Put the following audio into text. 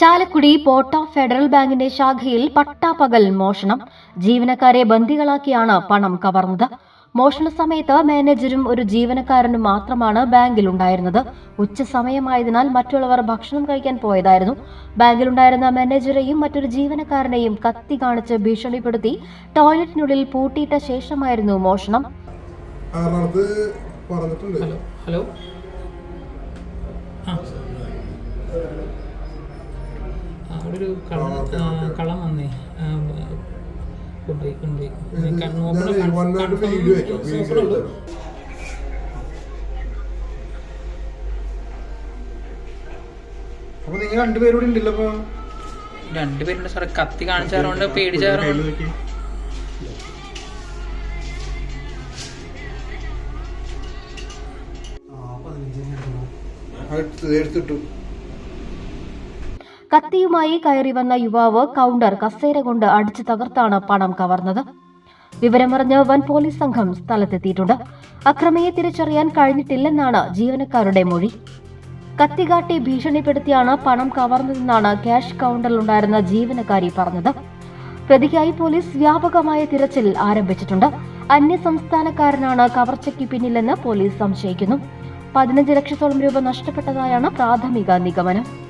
ചാലക്കുടി പോട്ട federal ബാങ്കിന്റെ ശാഖയിൽ പട്ടാപ്പകൽ മോഷണം. ജീവനക്കാരെ ബന്ദികളാക്കിയാണ് പണം കവർന്നത്. മോഷണ സമയത്ത് മാനേജരും ഒരു ജീവനക്കാരനും മാത്രമാണ് ബാങ്കിൽ ഉണ്ടായിരുന്നത്. ഉച്ച സമയമായതിനാൽ മറ്റുള്ളവർ ഭക്ഷണം കഴിക്കാൻ പോയതായിരുന്നു. ബാങ്കിലുണ്ടായിരുന്ന മാനേജരെയും മറ്റൊരു ജീവനക്കാരനെയും കത്തി കാണിച്ച് ഭീഷണിപ്പെടുത്തി ടോയ്ലറ്റിനുള്ളിൽ പൂട്ടിയിട്ട ശേഷമായിരുന്നു മോഷണം. Hello hello. ഒരു കള്ളം കള്ളം വന്നേ. കൊണ്ടുപോയി. അപ്പൊ നിങ്ങൾ ഉണ്ടല്ലോ അപ്പൊ രണ്ടുപേരുണ്ട് സാറേ. കത്തി കാണിച്ചാറുണ്ട് പേടിച്ചാറുണ്ട് എടുത്ത് എടുത്തിട്ടു. കത്തിയുമായി കയറി വന്ന യുവാവ് കൗണ്ടർ കസേര കൊണ്ട് അടിച്ചു തകർത്താണ് പണം കവർന്നത്. വിവരമറിഞ്ഞ് വൻ പോലീസ് സംഘം സ്ഥലത്തെത്തിയിട്ടുണ്ട്. അക്രമിയെ തിരിച്ചറിയാൻ കഴിഞ്ഞിട്ടില്ലെന്നാണ് ജീവനക്കാരുടെ മൊഴി. കത്തികാട്ടി ഭീഷണിപ്പെടുത്തിയാണ് പണം കവർന്നതെന്നാണ് ക്യാഷ് കൗണ്ടറിലുണ്ടായിരുന്ന ജീവനക്കാരി പറഞ്ഞത്. പ്രതിക്കായി പോലീസ് വ്യാപകമായ തിരച്ചിൽ ആരംഭിച്ചിട്ടുണ്ട്. അന്യ സംസ്ഥാനക്കാരനാണ് കവർച്ചയ്ക്ക് പിന്നിലെന്ന് പോലീസ് സംശയിക്കുന്നു. പതിനഞ്ച് ലക്ഷത്തോളം രൂപ നഷ്ടപ്പെട്ടതായാണ് പ്രാഥമിക നിഗമനം.